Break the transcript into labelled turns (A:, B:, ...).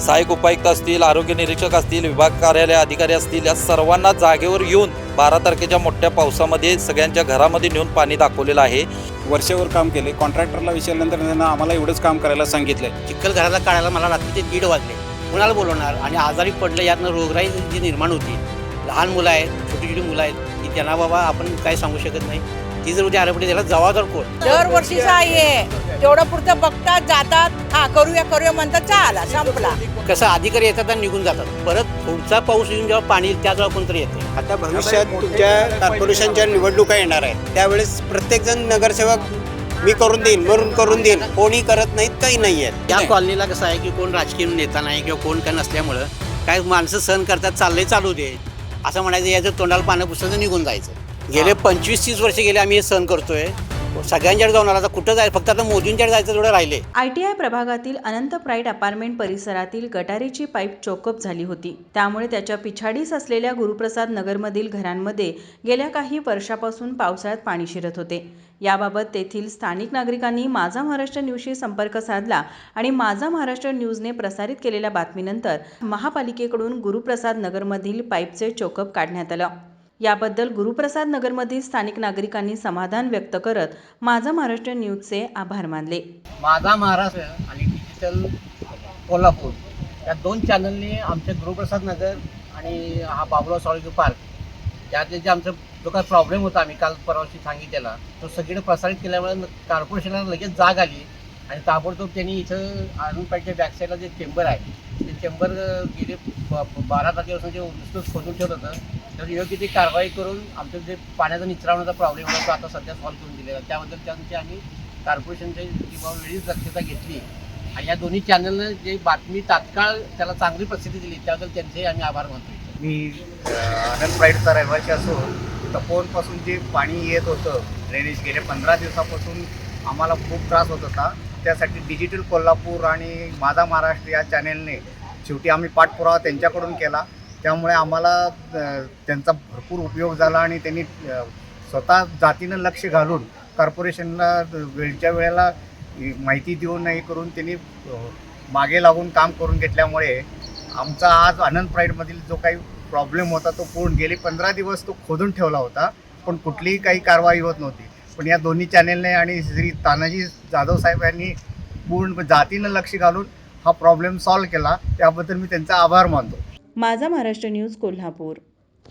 A: सहाय्यक उपायुक्त असतील आरोग्य निरीक्षक असतील विभाग कार्यालय अधिकारी असतील या सर्वांना जागेवर येऊन बारा तारखेच्या मोठ्या पावसामध्ये सगळ्यांच्या घरामध्ये नेऊन पाणी दाखवलेलं आहे.
B: वर्षभर काम केले. कॉन्ट्रॅक्टरला विचारल्यानंतर त्यांना आम्हाला एवढंच काम करायला सांगितलंय.
C: चिखल घराला काढायला मला रात्रीचे दीड वाजले. कुणाला बोलवणार? आणि आजारी पडलं यातनं रोगराई जी निर्माण होती. लहान मुलं आहेत छोटी छोटी मुलं आहेत की त्यांना बाबा आपण काय सांगू शकत नाही? ती जर उद्या आरपडी त्याला जबाबदार कोण?
D: दरवर्षीचा आहे. तेवढं पुरतं बघतात जातात. हा करूया करूया म्हणतात चाला संपला.
C: कसं अधिकारी येतात आणि निघून जातात. परत पुढचा पाऊस येऊन जेव्हा पाणी येईल त्याच वेळा कोणतरी येते.
E: आता भविष्यात तुमच्या कॉर्पोरेशनच्या निवडणुका येणार आहेत. त्यावेळेस प्रत्येकजण नगरसेवक मी करून देईन म्हणून करून देईन. कोणी करत नाहीत काही नाही आहेत.
C: या कॉलनीला कसं आहे की कोण राजकीय नेता नाही किंवा कोण काय नसल्यामुळं काय माणसं सहन करतात चाललंय चालू दे. असं म्हणायचं याचं तोंडाला पानं पुसतं निघून जायचं. गेले पंचवीस तीस वर्ष गेले आम्ही हे सहन करतोय. सगळ्यांच्याकडे जाऊन आला आता कुठं जायचं? फक्त आता मोदींच्याकडे जायचं तेवढं राहिले.
F: आय टी आय प्रभागातील अनंत प्राईड अपार्टमेंट परिसरातील गटारीची पाईप चोकअप झाली होती. त्यामुळे त्याच्या पिछाडीस असलेल्या गुरुप्रसाद नगरमधील घरांमध्ये गेल्या काही वर्षापासून पावसाळ्यात पाणी शिरत होते. याबाबत तेथील स्थानिक नागरिकांनी माझा महाराष्ट्र न्यूजशी संपर्क साधला आणि माझा महाराष्ट्र न्यूजने प्रसारित केलेल्या बातमीनंतर महापालिकेकडून गुरुप्रसाद नगरमधील पाईपचे चोकअप काढण्यात आलं. याबद्दल गुरुप्रसाद नगरमधील स्थानिक नागरिकांनी समाधान व्यक्त करत माझा महाराष्ट्र न्यूजचे आभार मानले.
C: माझा महाराष्ट्र आणि डिजिटल कोल्हापूर या दोन चॅनलने आमचे गुरुप्रसाद नगर आणि हा बाबुराव साळुंके पार्क यातले जे आमचं जो काही प्रॉब्लेम होता आम्ही काल परवाशी सांगितलेला तो सगळीकडे प्रसारित केल्यामुळे कॉर्पोरेशनला लगेच जाग आली आणि ताबडतोब त्यांनी इथं आनंदपाडच्या बॅकसाईडला जे चेंबर आहे ते चेंबर गेले ब- बारा तारखेपासून जे नुसतं खोदून ठेवत होतं तर योग्य ती कारवाई करून आमचं जे पाण्याचा निचरा होण्याचा प्रॉब्लेम होता तो आता सध्या सॉल्व्ह करून दिलेला त्याबद्दल त्यांची आम्ही कॉर्पोरेशनच्या किंवा वेळीच दक्षता घेतली. आणि या दोन्ही चॅनलनं जे बातमी तात्काळ त्याला चांगली प्रसिद्धी दिली त्याबद्दल त्यांचेही आम्ही आभार मानतो
E: मी आनंद प्राईडचा रहिवासी असून तपोवनपासून जे पाणी येत होतं ड्रेनेज गेले पंधरा दिवसापासून आम्हाला खूप त्रास होत होता. त्यासाठी डिजिटल कोल्हापूर आणि माझा महाराष्ट्र या चॅनेलने शेवटी आम्ही पाठपुरावा त्यांच्याकडून केला. त्यामुळे आम्हाला त्यांचा भरपूर उपयोग झाला आणि त्यांनी स्वतः जातीनं लक्ष घालून कॉर्पोरेशनला वेळच्या वेळेला माहिती देऊन नाही करून त्यांनी मागे लागून काम करून घेतल्यामुळे आमचा आज आनंद प्राईडमधील जो काही प्रॉब्लेम होता तो पूर्ण गेले पंधरा दिवस तो खोदून ठेवला होता. पण कुठलीही काही कारवाई होत नव्हती. पण या दोन्ही चॅनेलने आणि श्री तानाजी जाधव साहेब यांनी पूर्ण जातीनं लक्ष घालून हा प्रॉब्लेम सॉल्व्ह केला. त्याबद्दल मी त्यांचा आभार मानतो.
F: माझा महाराष्ट्र न्यूज कोल्हापूर.